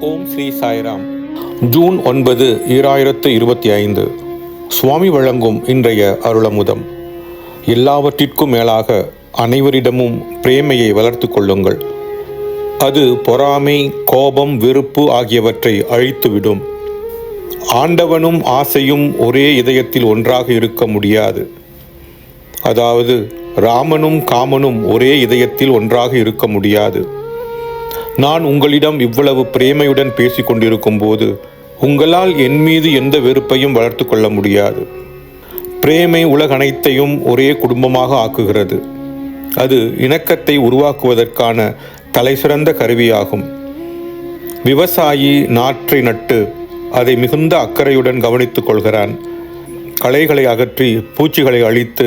ஓம் Sri Sairam. June ஒன்பது ஈராயிரத்து இருபத்தி ஐந்து. சுவாமி வழங்கும் இன்றைய அருளமுதம். எல்லாவற்றிற்கும் மேலாக அனைவரிடமும் பிரேமையை வளர்த்து கொள்ளுங்கள். அது பொறாமை கோபம் வெறுப்பு ஆகியவற்றை அழித்துவிடும். ஆண்டவனும் ஆசையும் ஒரே இதயத்தில் ஒன்றாக இருக்க முடியாது. அதாவது ராமனும் காமனும் ஒரே இதயத்தில் ஒன்றாக இருக்க முடியாது. நான் உங்களிடம் இவ்வளவு பிரேமையுடன் பேசிக் கொண்டிருக்கும் போது உங்களால் என் மீது எந்த வெறுப்பையும் வளர்த்து கொள்ள முடியாது. பிரேமை உலகனைத்தையும் ஒரே குடும்பமாக ஆக்குகிறது. அது இணக்கத்தை உருவாக்குவதற்கான தலைசிறந்த கருவியாகும். விவசாயி நாற்றை நட்டு அதை மிகுந்த அக்கறையுடன் கவனித்துக் கொள்கிறான். களைகளை அகற்றி பூச்சிகளை அழித்து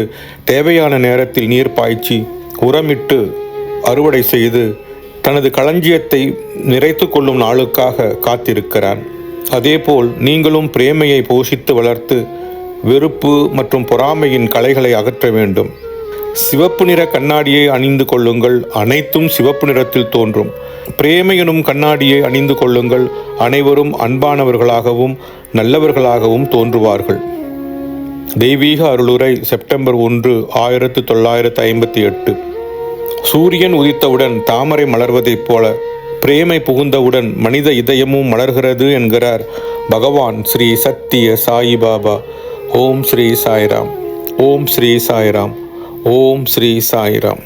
தேவையான நேரத்தில் நீர் பாய்ச்சி உரமிட்டு அறுவடை செய்து தனது களஞ்சியத்தை நிறைத்து கொள்ளும் நாளுக்காக காத்திருக்கிறான். அதேபோல் நீங்களும் பிரேமையை போஷித்து வளர்த்து வெறுப்பு மற்றும் பொறாமையின் கலைகளை அகற்ற வேண்டும். சிவப்பு நிற கண்ணாடியை அணிந்து கொள்ளுங்கள் அனைத்தும் சிவப்பு நிறத்தில் தோன்றும். பிரேமையனும் கண்ணாடியை அணிந்து கொள்ளுங்கள் அனைவரும் அன்பானவர்களாகவும் நல்லவர்களாகவும் தோன்றுவார்கள். தெய்வீக அருளுரை செப்டம்பர் ஒன்று ஆயிரத்து தொள்ளாயிரத்து ஐம்பத்தி எட்டு. சூரியன் உதித்தவுடன் தாமரை மலர்வதைப் போல பிரேமை புகுந்தவுடன் மனித இதயமும் மலர்கிறது என்கிறார் பகவான் ஸ்ரீ சத்திய சாயி பாபா. ஓம் ஸ்ரீ சாய்ராம். ஓம் ஸ்ரீ சாய்ராம். ஓம் ஸ்ரீ சாய்ராம்.